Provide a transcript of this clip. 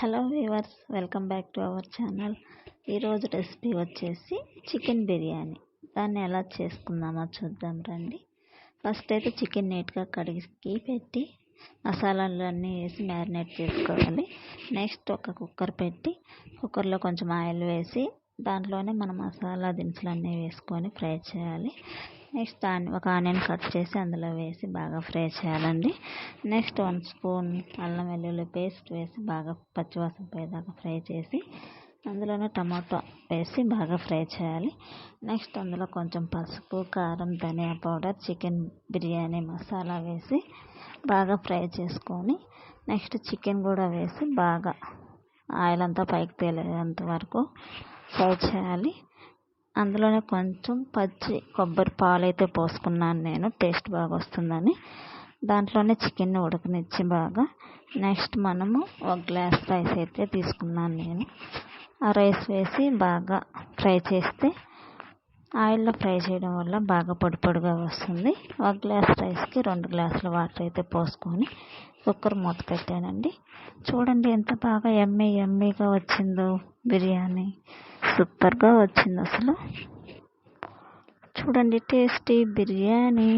Hello viewers welcome back to our channel. ఈరోజు recipe వచ్చేసి chicken biryani. దాన్ని ఎలా చేసుకుందామో చూద్దాం రండి. ఫస్ట్ అయితే చికెన్ నీట్గా కడిగి పెట్టి మసాలాలు అన్నీ వేసి మ్యారినేట్ చేసుకోవాలి. నెక్స్ట్ ఒక కుక్కర్ పెట్టి కుక్కర్లో కొంచెం ఆయిల్ వేసి దాంట్లోనే మన మసాలా దినుసులు అన్నీ వేసుకొని ఫ్రై చేయాలి. నెక్స్ట్ ఒక ఆనియన్ కట్ చేసి అందులో వేసి బాగా ఫ్రై చేయాలండి. నెక్స్ట్ వన్ స్పూన్ అల్లం వెల్లుల్లి పేస్ట్ వేసి బాగా పచ్చివాసన పోయేదాకా ఫ్రై చేసి అందులోనే టమాటో వేసి బాగా ఫ్రై చేయాలి. నెక్స్ట్ అందులో కొంచెం పసుపు కారం ధనియా పౌడర్ చికెన్ బిర్యానీ మసాలా వేసి బాగా ఫ్రై చేసుకొని నెక్స్ట్ చికెన్ కూడా వేసి బాగా ఆయిల్ అంతా పైకి తేలేంత వరకు ఫ్రై చేయాలి. అందులోనే కొంచెం పచ్చి కొబ్బరి పాలు అయితే పోసుకున్నాను నేను టేస్ట్ బాగా వస్తుందని. దాంట్లోనే చికెన్ని ఉడకనిచ్చి బాగా. నెక్స్ట్ మనము ఒక గ్లాస్ రైస్ అయితే తీసుకున్నాను నేను. ఆ రైస్ వేసి బాగా ఫ్రై చేస్తే ఆయిల్లో ఫ్రై చేయడం వల్ల బాగా పొడి పొడిగా వస్తుంది. ఒక గ్లాస్ రైస్కి రెండు గ్లాసుల వాటర్ అయితే పోసుకొని కుక్కర్ మూత పెట్టానండి. చూడండి ఎంత బాగా ఎమ్మె ఎమ్మెగా వచ్చిందో బిర్యానీ. సూపర్గా వచ్చింది అసలు చూడండి టేస్టీ బిర్యానీ.